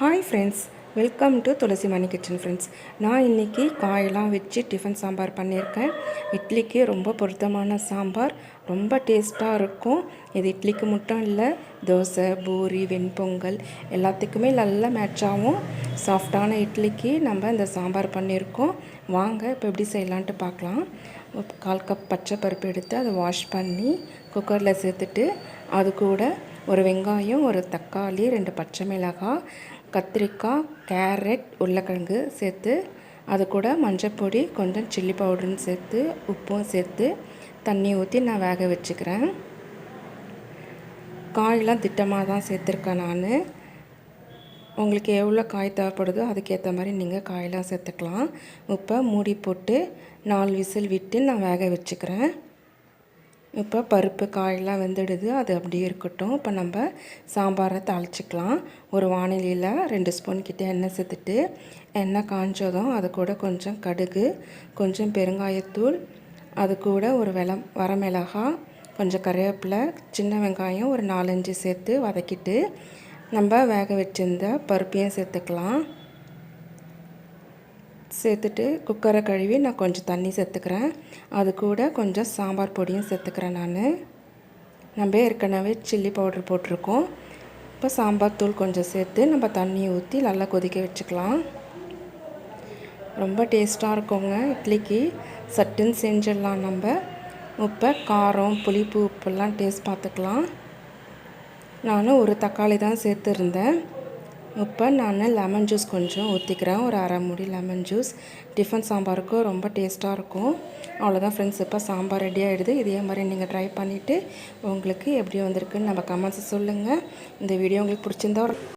Hi friends welcome to Thulasi Mani kitchen friends நான் இன்றைக்கி காயெல்லாம் வச்சு டிஃபன் சாம்பார் பண்ணியிருக்கேன். இட்லிக்கு ரொம்ப பொருத்தமான சாம்பார் ரொம்ப டேஸ்ட்டாக இருக்கும். இது இட்லிக்கு மட்டும் இல்லை தோசை பூரி வெண்பொங்கல் எல்லாத்துக்குமே நல்லா மேட்ச் ஆகும் சாஃப்டான இட்லிக்கு நம்ம இந்த சாம்பார் பண்ணியிருக்கோம். வாங்க இப்போ எப்படி செய்யலான்ட்டு பார்க்கலாம். கால் கப் பச்சை பருப்பு எடுத்து அதை வாஷ் பண்ணி குக்கரில் சேர்த்துட்டு அது கூட ஒரு வெங்காயம் ஒரு தக்காளி ரெண்டு பச்சை மிளகாய் கத்திரிக்காய் கேரட் உருளைக்கிழங்கு சேர்த்து அது கூட மஞ்சப்பொடி கொஞ்சம் சில்லி பவுடர்னு சேர்த்து உப்பும் சேர்த்து தண்ணி ஊற்றி நான் வேக வச்சுக்கிறேன். காயெலாம் திட்டமாக தான் சேர்த்துருக்கேன் நான். உங்களுக்கு எவ்வளோ காய் தேவைப்படுதோ அதுக்கேற்ற மாதிரி நீங்கள் காயெலாம் சேர்த்துக்கலாம். இப்போ மூடி போட்டு நாலு விசில் விட்டு நான் வேக வச்சுக்கிறேன். இப்போ பருப்பு காயெல்லாம் வெந்துடுது அது அப்படியே இருக்கட்டும். இப்போ நம்ம சாம்பாரை தாளிச்சிக்கலாம். ஒரு வானிலையில் ரெண்டு ஸ்பூன் கிட்டே எண்ணெய் சேர்த்துட்டு எண்ணெய் காஞ்சதும் அது கூட கொஞ்சம் கடுகு கொஞ்சம் பெருங்காயத்தூள் அது கூட ஒரு வெள வரமிளகாய் கொஞ்சம் கருவேப்பிலை சின்ன வெங்காயம் ஒரு நாலஞ்சு சேர்த்து வதக்கிட்டு நம்ம வேக வச்சிருந்த பருப்பையும் சேர்த்துக்கலாம். சேர்த்துட்டு குக்கரை கழுவி நான் கொஞ்சம் தண்ணி சேர்த்துக்கிறேன். அது கூட கொஞ்சம் சாம்பார் பொடியும் சேர்த்துக்கிறேன் நான். நம்ம ஏற்கனவே சில்லி பவுடர் போட்டிருக்கோம். இப்போ சாம்பார் தூள் கொஞ்சம் சேர்த்து நம்ம தண்ணி ஊற்றி நல்லா கொதிக்க வச்சுக்கலாம். ரொம்ப டேஸ்ட்டாக இருக்குங்க இட்லிக்கு. சட்டுன்னு செஞ்சிடலாம் நம்ம. உப்பை காரம் புளிப்பு உப்பெல்லாம் டேஸ்ட் பார்த்துக்கலாம். நான் ஒரு தக்காளி தான் சேர்த்துருந்தேன். இப்போ நான் லெமன் ஜூஸ் கொஞ்சம் ஊற்றிக்கிறேன் ஒரு அரை மூடி லெமன் ஜூஸ் டிஃபன் சாம்பாருக்கும் ரொம்ப டேஸ்ட்டாக இருக்கும். அவ்வளோதான் ஃப்ரெண்ட்ஸ் இப்போ சாம்பார் ரெடி ஆகிடுது இதே மாதிரி நீங்கள் ட்ரை பண்ணிவிட்டு உங்களுக்கு எப்படி வந்திருக்குன்னு நம்ம கமெண்ட்ஸை சொல்லுங்கள் இந்த வீடியோ உங்களுக்கு பிடிச்சிருந்தா